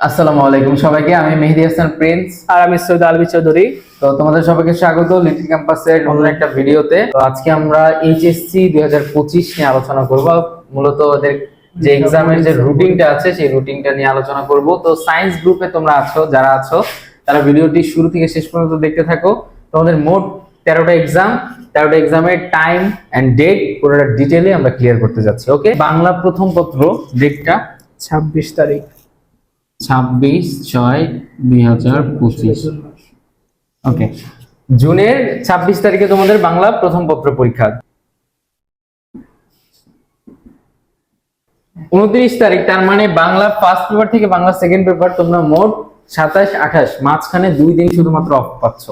আসসালামু আলাইকুম সবাইকে আমি মেহেদি হাসান প্রিন্স। আর আমি সৈয়দ আলবি চৌধুরী। তো তোমাদের সবাইকে স্বাগত লিটল ক্যাম্পাসের নতুন একটা ভিডিওতে। তো আজকে আমরা এইচএসসি দুই হাজার পঁচিশ নিয়ে আলোচনা করব। মূলত ওদের যে এক্সামের যে রুটিনটা আছে সেই রুটিনটা নিয়ে আলোচনা করব। তো সায়েন্স গ্রুপে তোমরা আছো যারা আছো তারা ভিডিওটি শুরু থেকে শেষ পর্যন্ত দেখতে থাকো। তোমাদের মোট তেরোটা এক্সাম তেরোটা এক্সামের টাইম অ্যান্ড ডেট পুরোটা ডিটেলে আমরা ক্লিয়ার করতে যাচ্ছি ওকে বাংলা প্রথম পত্র ডেটটা ছাব্বিশ তারিখ। ছাব্বিশ ছয় দুই হাজার পঁচিশ। ওকে জুনের ছাব্বিশ তারিখে তোমাদের বাংলা প্রথম পত্র পরীক্ষা। উনত্রিশ তারিখ তার মানে বাংলা ফার্স্ট পেপার থেকে বাংলা সেকেন্ড পেপার তোমরা মোট সাতাশ আঠাশ মাঝখানে দুই দিন শুধুমাত্র অফ পাচ্ছ।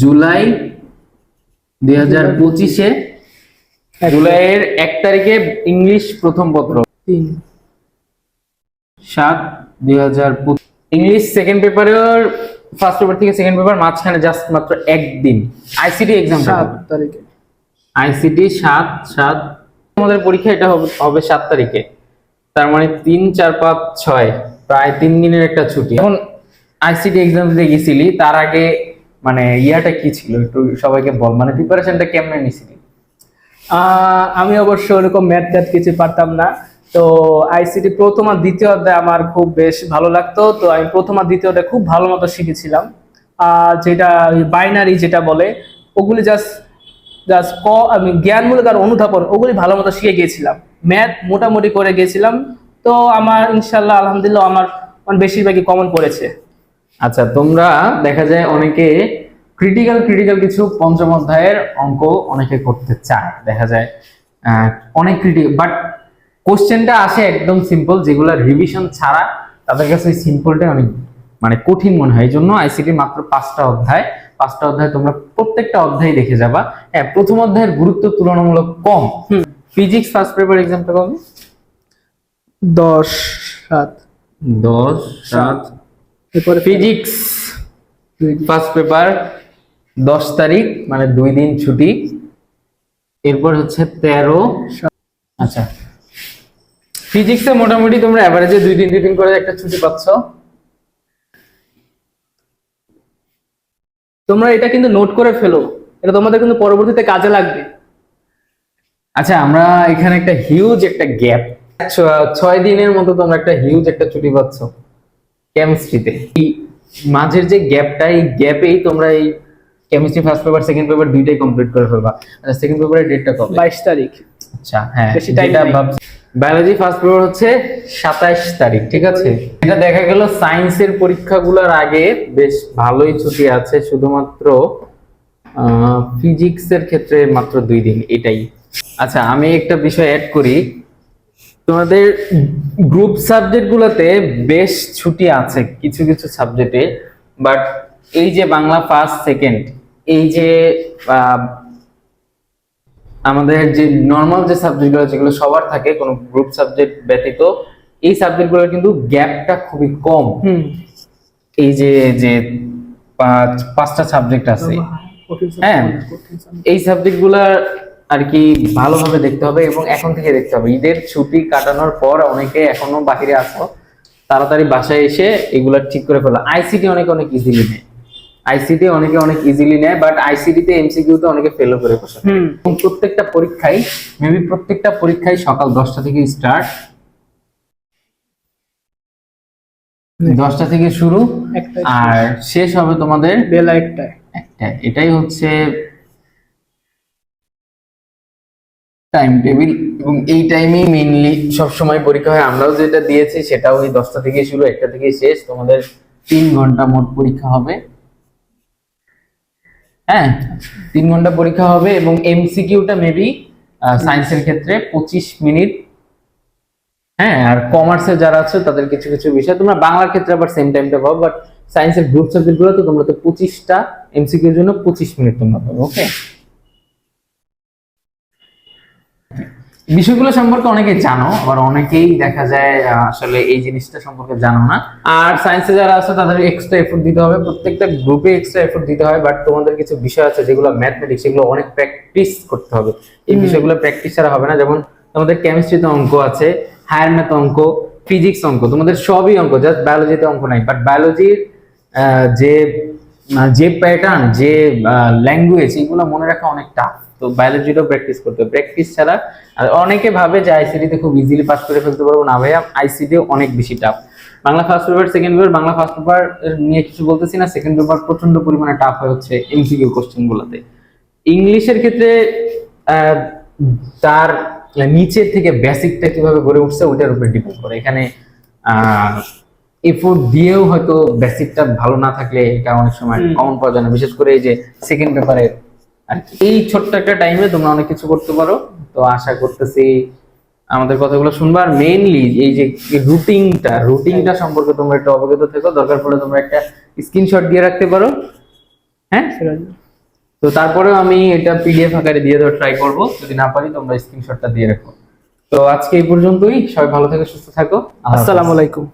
জুলাই দুই হাজার পঁচিশে জুলাইয়ের এক তারিখে ইংলিশ প্রথম পত্র। তিন। সাত দুই ইংলিশ সেকেন্ড পেপারের ফার্স্ট পেপার থেকে সেকেন্ড পেপার মাঝখানে জাস্ট মাত্র একদিন। আইসিটি এক্সাম সাত তারিখে। আইসিটি সাত সাত। আমাদের পরীক্ষা এটা হবে সাত তারিখে। তার মানে তিন চার পাঁচ ছয়। প্রায় তিন দিনের একটা ছুটি। এখন আইসিটি এক্সাম দিতে গেছিলি তার আগে মানে ইয়াটা কি ছিল? একটু সবাইকে বল। মানে প্রিপারেশনটা কেমনে নিছিলি? আমি অবশ্য ওরকম ম্যাথ ট্যাথ কিছু পারতাম না। তো আইসিটি প্রথম আর দ্বিতীয় অধ্যায় আমার খুব বেশ ভালো লাগতো। তো আমি প্রথম আর দ্বিতীয় অধ্যায় খুব ভালো মতো শিখেছিলাম। আর যেটা বাইনারি যেটা বলে, ওগুলি জাস্ট জাস্ট ক আমি জ্ঞানমূলক আর অনুধাবন, ওগুলি ভালো মতো শিখে গিয়েছিলাম। ম্যাথ মোটামুটি করে গিয়েছিলাম। তো আমার ইনশাল্লাহ আলহামদুলিল্লাহ আমার বেশিরভাগই কমন পড়েছে। আচ্ছা তোমরা দেখা যায় অনেকে ক্রিটিক্যাল ক্রিটিক্যাল কিছু পঞ্চম অধ্যায়ের অঙ্ক অনেকে করতে চায়। দেখা যায় অনেক ক্রিটিক্যাল বাট কোশ্চেনটা আসে একদম সিম্পল যেগুলো রিভিশন ছাড়া তাদের কাছে ওই সিম্পলটাই অনেক মানে কঠিন মনে হয়। এই জন্য আইসিটি মাত্র পাঁচটা অধ্যায়। পাঁচটা অধ্যায় তোমরা প্রত্যেকটা অধ্যায় দেখে যাবা। হ্যাঁ প্রথম অধ্যায়ের গুরুত্ব তুলনামূলক কম। ফিজিক্স ফার্স্ট পেপার এক্সামটা কবে? দশ সাত। দশ সাত। এরপরে ফিজিক্স ফার্স্ট পেপার দশ তারিখ মানে দুই দিন ছুটি। এরপর হচ্ছে তেরো। আচ্ছা। ফিজিক্সে মোটামুটি তোমরা অ্যাভারেজে দুই দিন দুই দিন করে একটা ছুটি পাচ্ছ। তোমরা এটা কিন্তু নোট করে ফেলো। এটা তোমাদের কিন্তু পরবর্তীতে কাজে লাগবে। আচ্ছা আমরা এখানে একটা হিউজ একটা গ্যাপ ছয় দিনের মতো তোমরা একটা হিউজ একটা ছুটি পাচ্ছ কেমিস্ট্রিতে এই মাঝের যে গ্যাপটা এই গ্যাপেই তোমরা এই chemistry first paper second paper দুইটাই কমপ্লিট করে ফেলবা। আচ্ছা সেকেন্ড পেপারের ডেটটা কবে? বাইশ তারিখ। আচ্ছা হ্যাঁ যেটা ভাবছি বায়োলজি ফার্স্ট পেপার হচ্ছে সাতাইশ তারিখ, ঠিক আছে? এটা দেখা গেল সায়েন্সের পরীক্ষাগুলোর আগে বেশ ভালোই ছুটি আছে, শুধুমাত্র ফিজিক্সের ক্ষেত্রে মাত্র দুই দিন, এটাই। আচ্ছা আমি একটা বিষয় অ্যাড করি। তোমাদের গ্রুপ সাবজেক্টগুলোতে বেশ ছুটি আছে কিছু কিছু সাবজেক্টে বাট এই যে বাংলা ফার্স্ট সেকেন্ড এই যে আমাদের যে নর্মাল যে সাবজেক্টগুলো যেগুলো সবার থাকে কোনো গ্রুপ সাবজেক্ট ব্যতীত এই সাবজেক্টগুলোর কিন্তু গ্যাপটা খুবই কম। এই যে যে পাঁচ- পাঁচটা সাবজেক্ট আছে। হ্যাঁ এই সাবজেক্টগুলো আর কি ভালোভাবে দেখতে হবে এবং এখন থেকে দেখতে হবে। ঈদের ছুটি কাটানোর পর অনেকে এখনও বাহিরে আসো তাড়াতাড়ি বাসায় এসে এগুলা ঠিক করে ফেলো। আইসিটি অনেক অনেক ইজিলি নেয়। আইসিটি অনেকে অনেক ইজিলি নেয় বাট আইসিটিতে এমসিকিউতে অনেকে ফেলও করে বসে এবং প্রত্যেকটা পরীক্ষায় মেবি প্রত্যেকটা পরীক্ষায় সকাল দশটা থেকে স্টার্ট দশটা থেকে শুরু আর শেষ হবে তোমাদের বেলা একটায়। একটা। এটাই হচ্ছে টাইম টেবিল এবং এই টাইমেই মেইনলি সবসময় পরীক্ষা হয়। আমরাও যেটা দিয়েছি সেটাও ওই দশটা থেকে শুরু একটা থেকে শেষ। তোমাদের তিন ঘণ্টা মোট পরীক্ষা হবে। হ্যাঁ তিন ঘণ্টা পরীক্ষা হবে এবং এমসিকিউটা মেবি সায়েন্সের ক্ষেত্রে পঁচিশ মিনিট। হ্যাঁ আর কমার্সে যারা আছে, তাদের কিছু কিছু বিষয়। তোমরা বাংলার ক্ষেত্রে আবার সেম টাইমটা পাবো বাট সায়েন্সের গ্রুপ সাবজেক্টগুলো তো তোমরা তো পঁচিশটা এমসিকিউর জন্য পঁচিশ মিনিট তোমরা পাবে ওকে বিষয়গুলো সম্পর্কে অনেকে জানো আবার অনেকেই দেখা যায় আসলে এই জিনিসটা সম্পর্কে জানো না। আর সায়েন্সে যারা আছে তাদের এক্সট্রা এফোর্ট দিতে হবে। প্রত্যেকটা গ্রুপে এক্সট্রা এফোর্ট দিতে হয় বাট তোমাদের কিছু বিষয় আছে যেগুলো ম্যাথমেটিক্স সেগুলো অনেক প্র্যাকটিস করতে হবে। এই বিষয়গুলো প্র্যাকটিস ছাড়া হবে না। যেমন তোমাদের কেমিস্ট্রিতে অঙ্ক আছে হায়ার ম্যাথ অঙ্ক ফিজিক্স অঙ্ক তোমাদের সবই অঙ্ক জাস্ট বায়োলজিতে অঙ্ক নাই। বাট বায়োলজির যে যে প্যাটার্ন যে ল্যাঙ্গুয়েজ এগুলো মনে রাখা অনেক টাফ তো বায়োলজিটাও প্র্যাকটিস করতে হবে। প্র্যাকটিস ছাড়া আর অনেকে ভাবে যে আইসিডিতে খুব ইজিলি পাস করে ফেলতে পারব না। ভাইয়া আইসিডিও অনেক বেশি tough Bangla first paper second paper Bangla first paper নিয়ে কিছু বলতেছি না। সেকেন্ড পেপার প্রচণ্ড পরিমাণে টাফ হয়ে হচ্ছে এমসিকিউ কোশ্চেন গুলোতে। ইংলিশের ক্ষেত্রে তার নিচের থেকে বেসিকটা কীভাবে গড়ে উঠছে ওইটার উপর ডিপেন্ড করে। এখানে এফোর্ট দিয়েও হয়তো বেসিকটা ভালো না থাকলে এটা অনেক সময় কমন পাওয়া যায় না। বিশেষ করে এই যে সেকেন্ড পেপারে আর এই ছোট্ট একটা টাইমে তোমরা অনেক কিছু করতে পারো। তো আশা করতেছি আমাদের কথাগুলো শুনবার মেইনলি এই যে রুটিনটা রুটিনটা সম্পর্কে তোমরা একটু অবগত থেকো। দরকার পড়লে তোমরা একটা স্ক্রিনশট দিয়ে রাখতে পারো। হ্যাঁ? তো তারপরেও আমি এটা পিডিএফ আকারে দিয়ে দেওয়ার ট্রাই করব। যদি না পারি, তোমরা স্ক্রিনশটটা দিয়ে রাখো। তো আজকে এই পর্যন্তই। সবাই ভালো থেকো, সুস্থ থাকো। আসসালামু আলাইকুম।